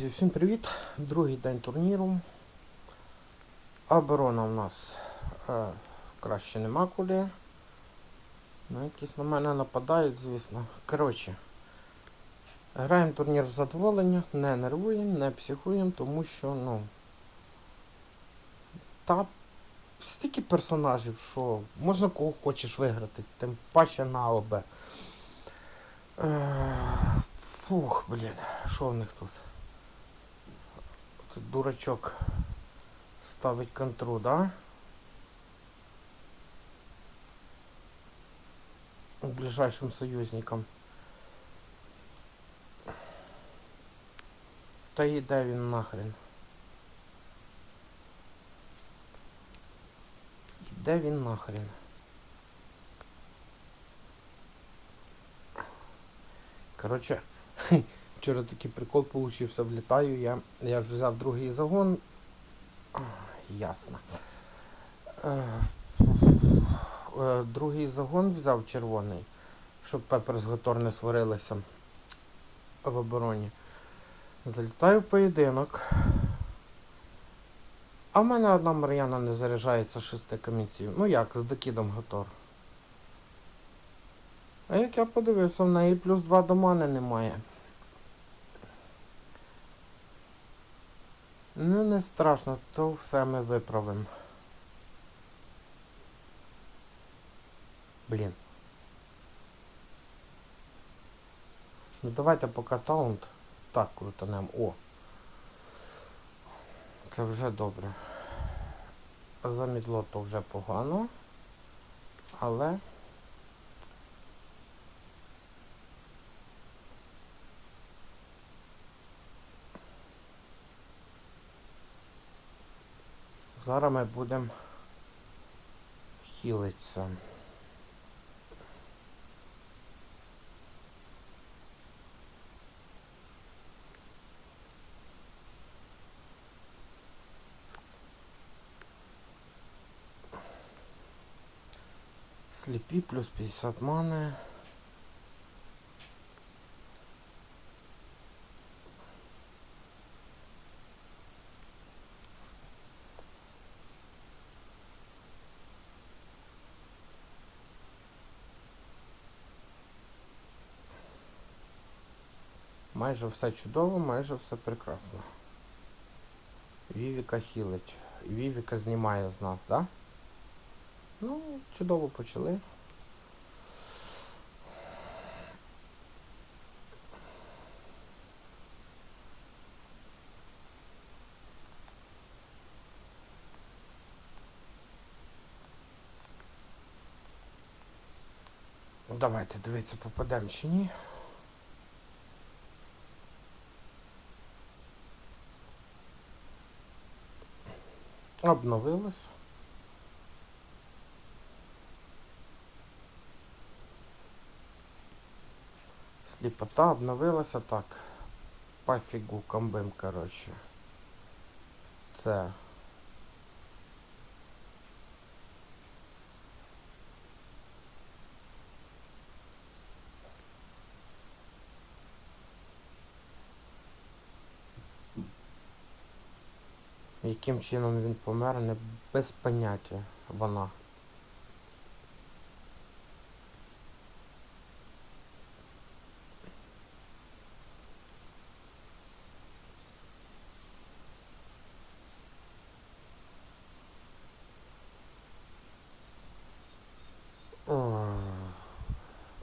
Всім привіт! Другий день турніру. Оборона в нас е, краще нема куди. Ну, якісь на мене нападають, звісно. Коротше, граємо турнір в задоволення, не нервуємо, не психуємо, тому що, ну. Та стільки персонажів, що можна кого хочеш виграти, тим паче на ОБ. Е, фух, блін, що в них тут? Дурачок ставить контру, да? Ближайшим союзникам. Та йде він нахрен. Йде він нахрен. Короче, Вчора такий прикол получився, влітаю я. Я ж взяв другий загон. Ясно. Е, е, Другий загон взяв червоний, щоб пепер з Гатор не сварилися в обороні. Залітаю в поєдинок. А в мене одна Мар'яна не заряджається шести камінців. Ну як, з докидом Гатор. А як я подивився, в неї плюс два до мене немає. Ну, не страшно, то все ми виправимо. Блін. Ну давайте поки таунт так крутанем. О. Це вже добре. Замідло то вже погано. Але... Зараз ми будемо хілитися. Сліпі плюс 50 мани. Майже все чудово, майже все прекрасно. Вівіка хілить. Вівіка знімає з нас, так? Да? Ну, чудово почали. Давайте дивитися, попадемо чи ні. Обновилось. Сліпота обновилася так. Пофігу комбим, коротше. Це. Яким чином він помер, не без поняття вона.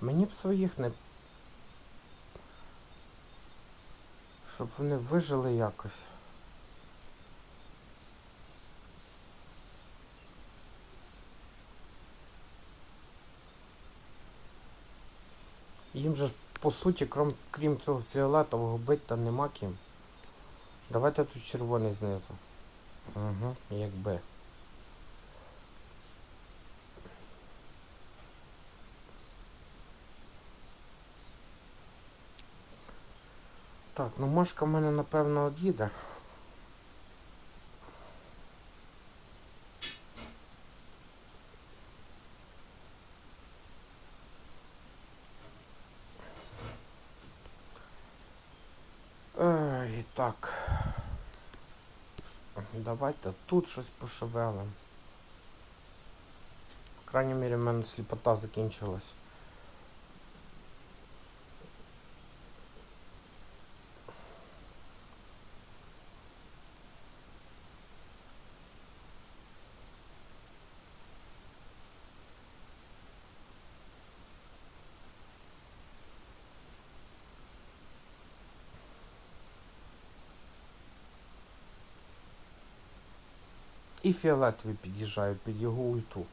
Мені б своїх не. Щоб вони вижили якось. Же ж по суті, крім, крім цього фіолетового бить там нема ким. Давайте тут червоний знизу. Угу, якби. Так, ну Машка в мене напевно од'їде. Ой, так. Давайте тут щось пошевелимо. В крайній мірі в мене сліпота закінчилась. І фіолетовий під'їжджає під його ульту.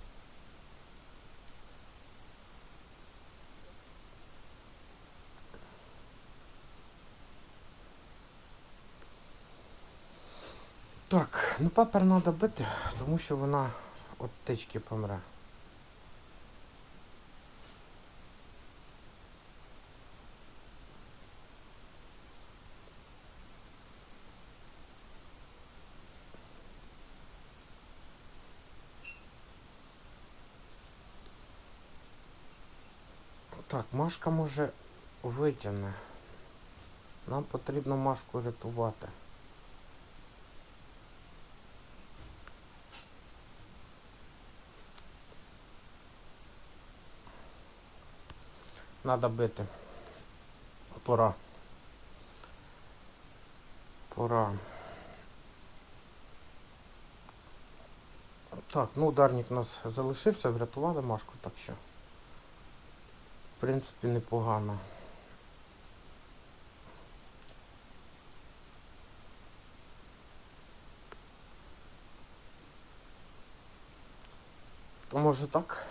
Так, ну папер треба бити, тому що вона от течки помре. Так, Машка може витягне. Нам потрібно Машку рятувати. Надо бити. Пора. Пора. Так, ну ударник у нас залишився, врятували Машку, так що. Принципі, непогано. То може так?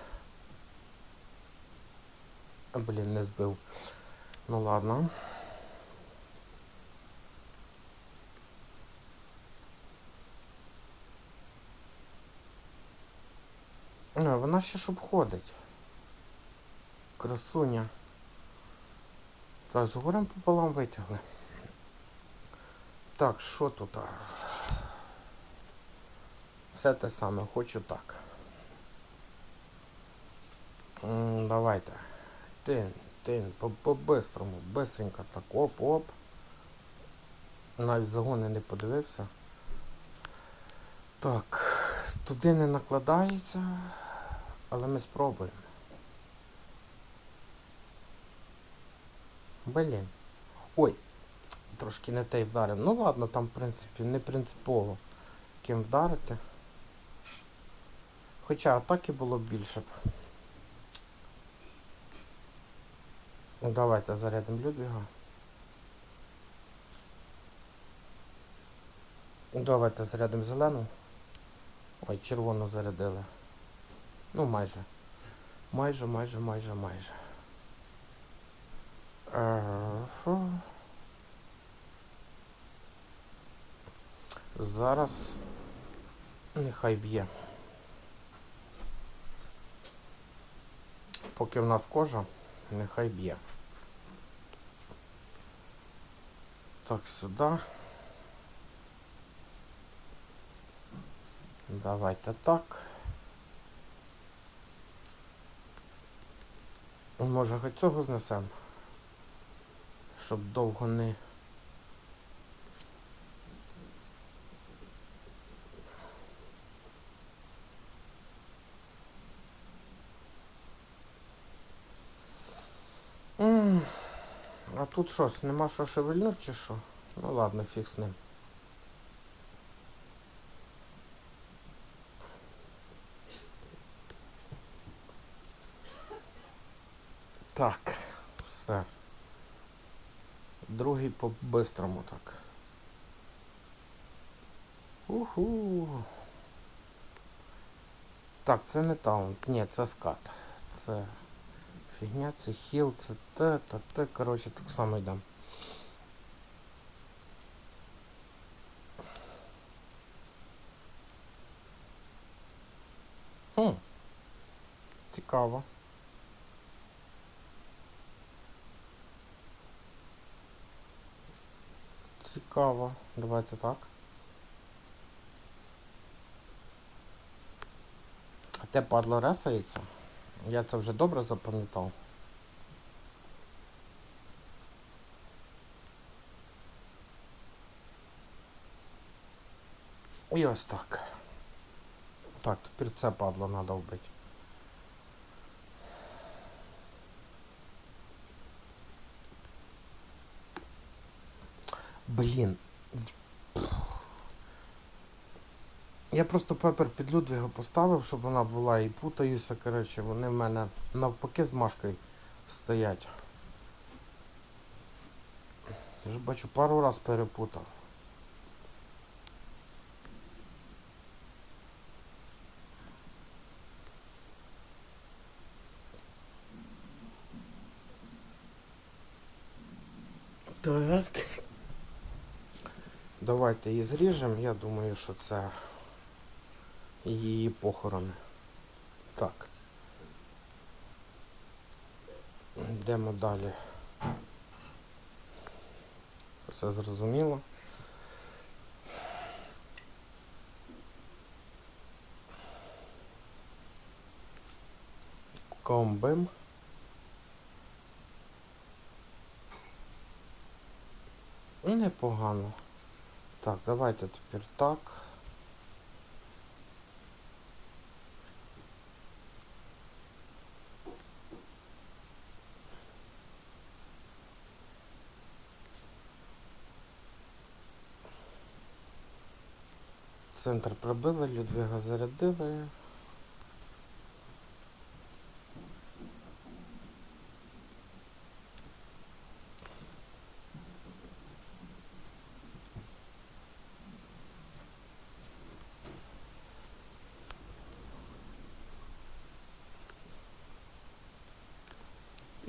Блін, не збив. Ну ладно. А, вона ще ж обходить. Красуня. Так, з горем пополам витягли. Так, що тут? Все те саме, хочу так. Давайте. Тин, тин, по- по-бистрому, бистренько так. Оп-оп. Навіть загони не подивився. Так, туди не накладається, але ми спробуємо. Блін. Ой, трошки не той вдарив. Ну ладно, там, в принципі, не принципово ким вдарити. Хоча атаки було більше б. Ну, давайте зарядимо Людвіга. Давайте зарядимо зелену. Ой, червону зарядили. Ну, майже. Майже, майже, майже, майже. Зараз нехай б'є. Поки в нас кожа, нехай б'є. Так, сюди. Давайте так. Може хоч цього знесемо? Щоб довго не... М, А тут що, ж, нема що шевельнуть чи що? Ну ладно, фіг з ним. Так. Другий по-бистрому так. Уху. Так, це не таунт. Ні, це скат. Це фігня, це хіл, це те, та те. Коротше, так само йдемо. Хм. Цікаво. цікаво. Давайте так. Те падло ресається. Я це вже добре запам'ятав. І ось так. Так, тепер це падло треба вбити. Блін. Я просто пепер під Людвіга поставив, щоб вона була і путаюся, коротше, вони в мене навпаки з машкою стоять. Я ж бачу, пару раз перепутав. Так. Давайте її зріжемо. Я думаю, що це її похорони. Так. Йдемо далі. Все зрозуміло. Комбим. Непогано. Так, давайте тепер так. Центр пробили, Людвига зарядили.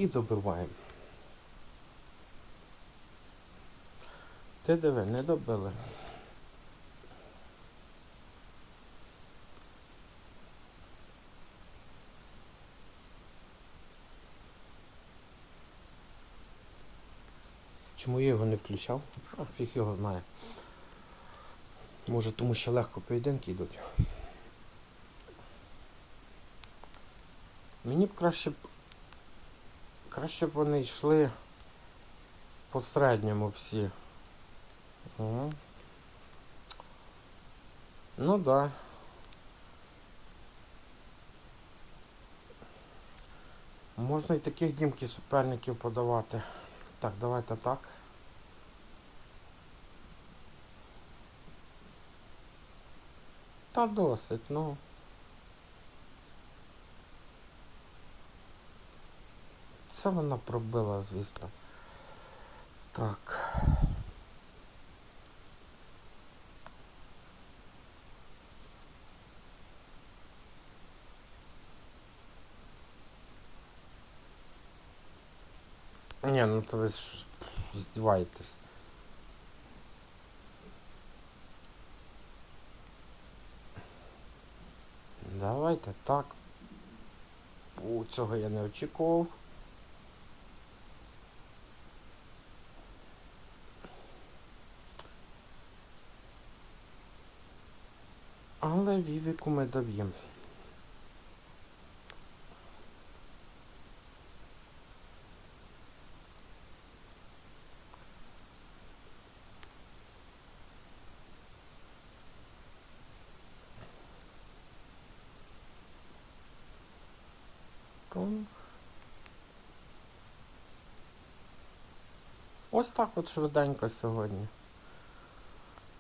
І добиваємо. Ти диви, не добили. Чому я його не включав? А, фіг його знає. Може тому що легко поєдинки йдуть. Мені б краще. Краще б вони йшли по середньому всі. Угу. Ну да. Можна і таких дімків суперників подавати. Так, давайте так. Та досить, ну. Це вона пробила, звісно. Так. Ні, ну то ви ж здіваєтесь. Давайте так. У цього я не очікував. Але Вівіку ми доб'ємо. Ось так от швиденько сьогодні.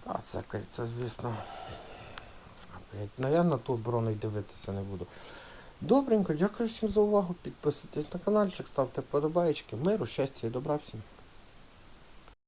Та це, це звісно. Ну я на ту оборону й дивитися не буду. Добренько, дякую всім за увагу. Підписуйтесь на каналчик, ставте подобаєчки. Миру, щастя і добра всім.